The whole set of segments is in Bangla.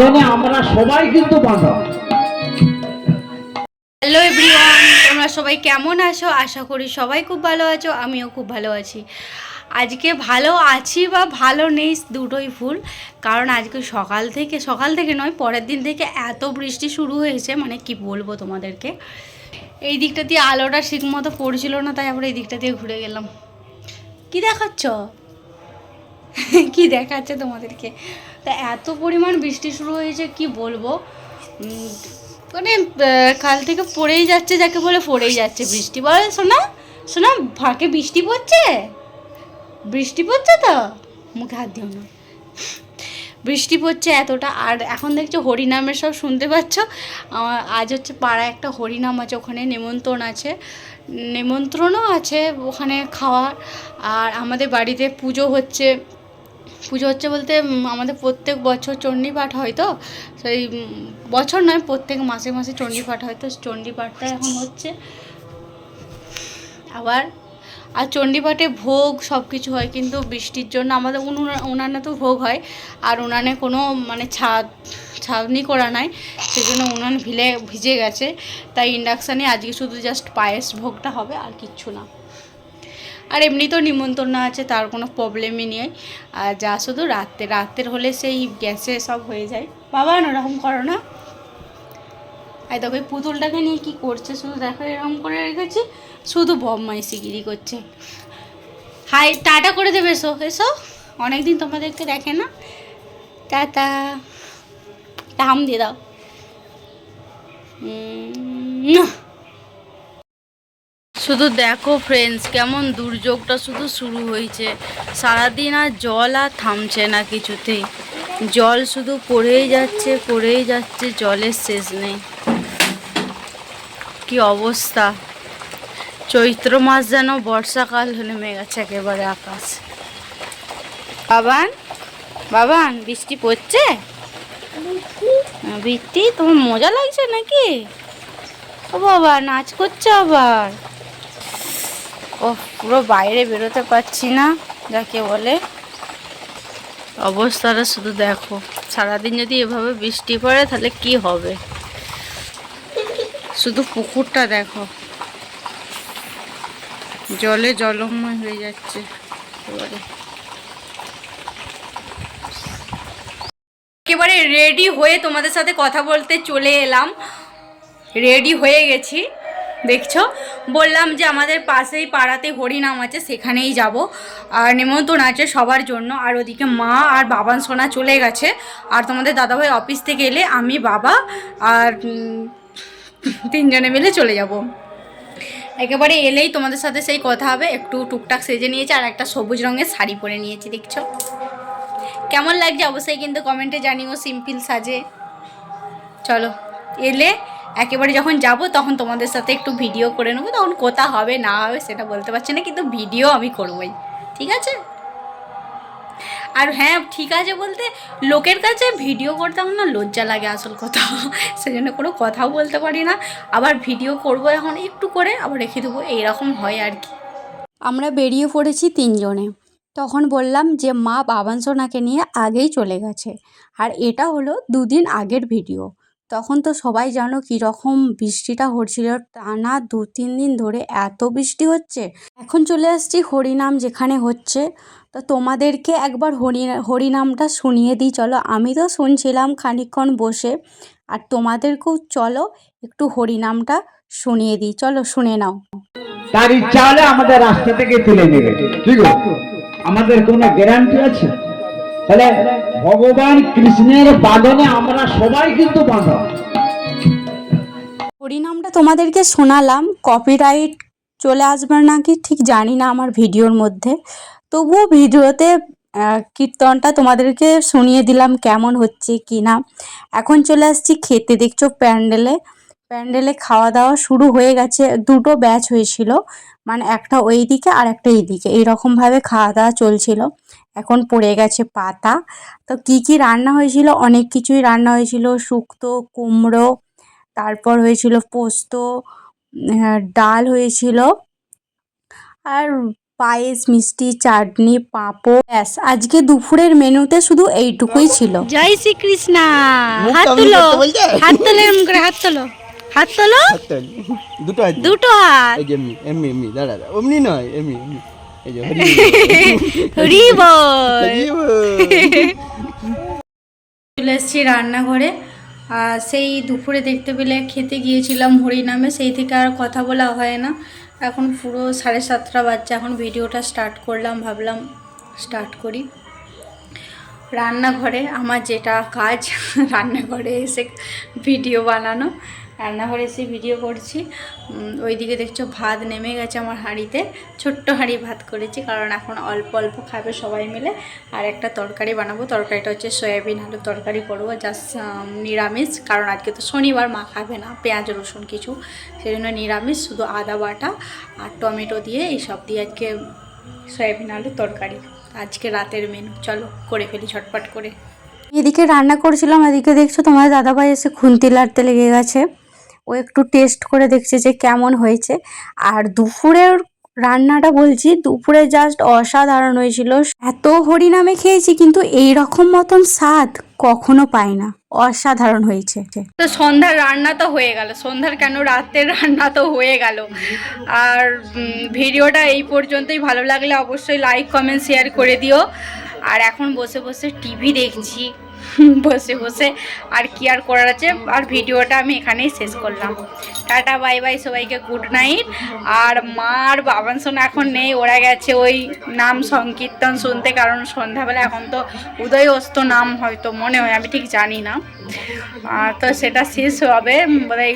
বাঁধনে আমরা সবাই কিন্তু বাঁধা হ্যালো এভরিওয়ান তোমরা সবাই কেমন আছো? আশা করি সবাই খুব ভালো আছো, আমিও খুব ভালো আছি। আজকে ভালো আছি বা ভালো নেই দুটোই ভুল, কারণ আজকে সকাল থেকে সকাল থেকে নয়, পরের দিন থেকে এত বৃষ্টি শুরু হয়েছে মানে কি বলব তোমাদেরকে? এই দিকটা দিয়ে আলোটা ঠিক মতো পড়ছিল না, তাই আমরা এই দিকটা দিয়ে ঘুরে গেলাম। কি দেখাচ্ছ? কি দেখাচ্ছে তোমাদেরকে? তা এত পরিমাণ বৃষ্টি শুরু হয়েছে, কি বলব? মানে কাল থেকে পড়েই যাচ্ছে, যাকে বলে পড়েই যাচ্ছে বৃষ্টি। বলে শোনা শোনা ফাঁকে বৃষ্টি পড়ছে? বৃষ্টি পড়ছে তো? মুখে হাত দিও না। বৃষ্টি পড়ছে এতটা, আর এখন দেখছ হরিনামের সব শুনতে পাচ্ছ? আজ হচ্ছে পাড়ায় একটা হরিনাম আছে, ওখানে নেমন্ত্রণ আছে। নেমন্ত্রণও আছে, ওখানে খাওয়ার, আর আমাদের বাড়িতে পুজো হচ্ছে। পুজো হচ্ছে বলতে আমাদের প্রত্যেক বছর চণ্ডী পাঠ হয় তো, সেই বছর নয়, প্রত্যেক মাসে মাসে চণ্ডী পাঠ হয় তো চণ্ডী পাঠটা এখন হচ্ছে আবার, আর চণ্ডীপাঠে ভোগ সব কিছু হয়, কিন্তু বৃষ্টির জন্য আমাদের উনুন- তো ভোগ হয়, আর উনানে কোনো মানে ছাদ ছাউনি করা নাই সেই জন্য উনান ভিলে, ভিজে গেছে, তাই ইন্ডাকশানে আজকে শুধু জাস্ট পায়েস ভোগটা হবে, আর কিচ্ছু না। আর এমনি তো নিমন্ত্রণ আছে তার কোনো প্রবলেমই নেই। আর যা শুধু রাত্রে রাত্রের হলে সেই গ্যাসে সব হয়ে যায়। বাবা না ওরকম করো না। আর দেখো এই পুতুলটাকে নিয়ে কি করছে শুধু দেখো এরকম করে রেখেছি শুধু বদমাইশিগিরি করছে। হাই টাটা করে দেবে এসো এসো। অনেকদিন তোমাদেরকে দেখে না। টাটা। টাম দিয়ে দাও। উম, শুধু দেখো ফ্রেন্ডস কেমন দুর্যোগটা শুধু শুরু হয়েছে। সারাদিন আর জল আর থামছে না কিছুতেই। জল শুধু পড়েই যাচ্ছে পড়েই যাচ্ছে জলের শেষ নেই। কি অবস্থা? চৈত্র মাস যেন বর্ষাকাল নেমে গেছে একেবারে আকাশ। বাবান বাবান বৃষ্টি পড়ছে? বৃষ্টি? তোমার মজা লাগছে নাকি? ও বাবা নাচ করছে আবার। ও পুরো বাইরে বেরোতে পারছি না, যাকে বলে। অবস্থাটা শুধু দেখো। সারাদিন যদি এভাবে বৃষ্টি পড়ে, তাহলে কি হবে? শুধু পুকুরটা দেখো। জলে জলময় হয়ে যাচ্ছে একেবারে। একেবারে রেডি হয়ে তোমাদের সাথে কথা বলতে চলে এলাম। রেডি হয়ে গেছি। দেখছ? বললাম যে আমাদের পাশেই পাড়াতে হরিনাম আছে, সেখানেই যাব। আর নিমন্ত্রণ আছে সবার জন্য। আর ওদিকে মা আর বাবান সোনা চলে গেছে। আর তোমাদের দাদাভাই অফিস থেকে এলে আমি, বাবা আর তিনজনে মিলে চলে যাব। একেবারে এলেই তোমাদের সাথে সেই কথা হবে। একটু টুকটাক সেজে নিয়েছি আর একটা সবুজ রঙের শাড়ি পরে নিয়েছি, দেখছ? কেমন লাগছে? অবশ্যই কিন্তু কমেন্টে জানিও সিম্পল সাজে। চলো, এলে একেবারে যখন যাব তখন তোমাদের সাথে একটু ভিডিও করে নেব, তখন কোথা হবে, না হবে সেটা বলতে পারছি না, কিন্তু ভিডিও আমি করবোই, ঠিক আছে? আর হ্যাঁ ঠিক আছে বলতে লোকের কাছে ভিডিও করতে আমার না লজ্জা লাগে আসল কথা, সেজন্য কোনো কথাও বলতে পারি না, আবার ভিডিও করব এখন একটু করে, আবার রেখে দেবো, এইরকম হয় আর কি। আমরা বেরিয়ে পড়েছি তিনজনে, তখন বললাম যে মা বাবান সোনাকে নিয়ে আগেই চলে গেছে, আর এটা হলো দুদিন আগের ভিডিও তখন তো সবাই জানো কীরকম বৃষ্টিটা হচ্ছিল। টানা দু তিন দিন ধরে এত বৃষ্টি হচ্ছে। এখন চলে আসছি হরিনাম যেখানে হচ্ছে। তো তোমাদেরকে একবার হরি, হরিনামটা শুনিয়ে দিই। চলো, আমি তো শুনছিলাম খানিকক্ষণ বসে। আর তোমাদেরকেও চলো একটু হরিনামটা শুনিয়ে দিই। চলো, শুনে নাও। তার ইচ্ছা হলে আমাদের রাস্তা থেকে তুলে নেবে। ঠিক আছে? আমাদের কোনো গ্যারান্টি আছে? তাহলে ভগবান কৃষ্ণের বাঁধনে আমরা সবাই কিন্তু বাঁধা হরিনামটা তোমাদেরকে শোনালাম কপিরাইট চলে আসবে নাকি ঠিক জানি না আমার ভিডিওর মধ্যে। তবুও ভিডিওতে কীর্তনটা তোমাদেরকে শুনিয়ে দিলাম কেমন হচ্ছে কি না। এখন চলে আসছি খেতে, দেখছ প্যান্ডেলে। প্যান্ডেলে খাওয়া দাওয়া শুরু হয়ে গেছে, দুটো ব্যাচ হয়েছিল মানে একটা ওই দিকে আর একটা এই দিকে এইরকমভাবে খাওয়া দাওয়া চলছিল। এখন পড়ে গেছে পাতা। তো কি কি রান্না হয়েছিল? অনেক কিছুই রান্না হয়েছিল। শুক্তো কুমড়ো তারপর হয়েছিল পোস্ত ডাল হয়েছিল। আর পায়েস মিষ্টি চাটনি পাঁপড় ব্যাস। আজকে দুপুরের মেনুতে শুধু এইটুকুই ছিল। জয় শ্রীকৃষ্ণা! মুখ হাত তুলো। হাত তোলো এরম করে হাত তোলো। হাত তোলো? দুটো হাত দুটো হাত? এই যে এমনি এমনি এমনি দাঁড়া দাঁড়া। অমনি নয় এমনি এমনি। এই যে হরি হরি হরি। চলে এসেছি রান্নাঘরে। আর সেই দুপুরে দেখতে পেলে খেতে গিয়েছিলাম হরিনামে সেই থেকে আর কথা বলা হয় না। এখন পুরো সাড়ে সাতটা বাজছে এখন ভিডিওটা স্টার্ট করলাম ভাবলাম স্টার্ট করি। রান্নাঘরে আমার যেটা কাজ, রান্নাঘরে এসে ভিডিও বানানো। রান্নাঘরে এসে ভিডিও করছি। ওইদিকে দেখছ ভাত নেমে গেছে আমার হাঁড়িতে। ছোট্ট হাঁড়ি ভাত করেছি, কারণ এখন অল্প অল্প খাবে সবাই মিলে। আর একটা তরকারি বানাবো। তরকারিটা হচ্ছে সয়াবিন আলুর তরকারি করব জাস্ট নিরামিষ। কারণ আজকে তো শনিবার, মা খাবে না, পেঁয়াজ, রসুন কিছু। সেই জন্য নিরামিষ, শুধু আদা বাটা আর টমেটো দিয়ে এইসব দিয়ে আজকে সয়াবিন আলুর তরকারি। আজকে রাতের মেনু চলো, করে ফেলি, ঝটপট করে। এদিকে রান্না করছিলাম, এদিকে দেখছ তোমার দাদাভাই এসে খুন্তি লাড়তে লেগে গেছে। ও একটু টেস্ট করে দেখছে যে কেমন হয়েছে। আর দুপুরের রান্নাটা বলছি, দুপুরে জাস্ট অসাধারণ হয়েছিল। এত হরিনামে খেয়েছি, কিন্তু এই রকম মতন স্বাদ কখনো পাই না। অসাধারণ হয়েছে। তো সন্ধ্যার রান্না তো হয়ে গেল। সন্ধ্যার কেন রাতের রান্না তো হয়ে গেল। আর ভিডিওটা এই পর্যন্তই। ভালো লাগলে অবশ্যই লাইক কমেন্ট শেয়ার করে দিও। আর এখন বসে বসে টিভি দেখছি। বসে বসে আর কি আর করার আছে? আর ভিডিওটা আমি এখানেই শেষ করলাম। টাটা, বাই বাই, সবাইকে গুড নাইট আর মা আর বাবান সোনা এখন নেই, ওরা গেছে ওই নাম সংকীর্তন শুনতে, কারণ সন্ধ্যাবেলা এখন তো উদয় অস্ত নাম হয়তো মনে হয়, আমি ঠিক জানি না। তো সেটা শেষ হবে বোধহয়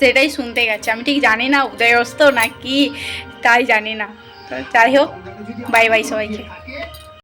সেটাই শুনতে গেছে। আমি ঠিক জানি না উদয় অস্ত না কি তাই জানি না। তো যাই হোক, বাই বাই সবাইকে।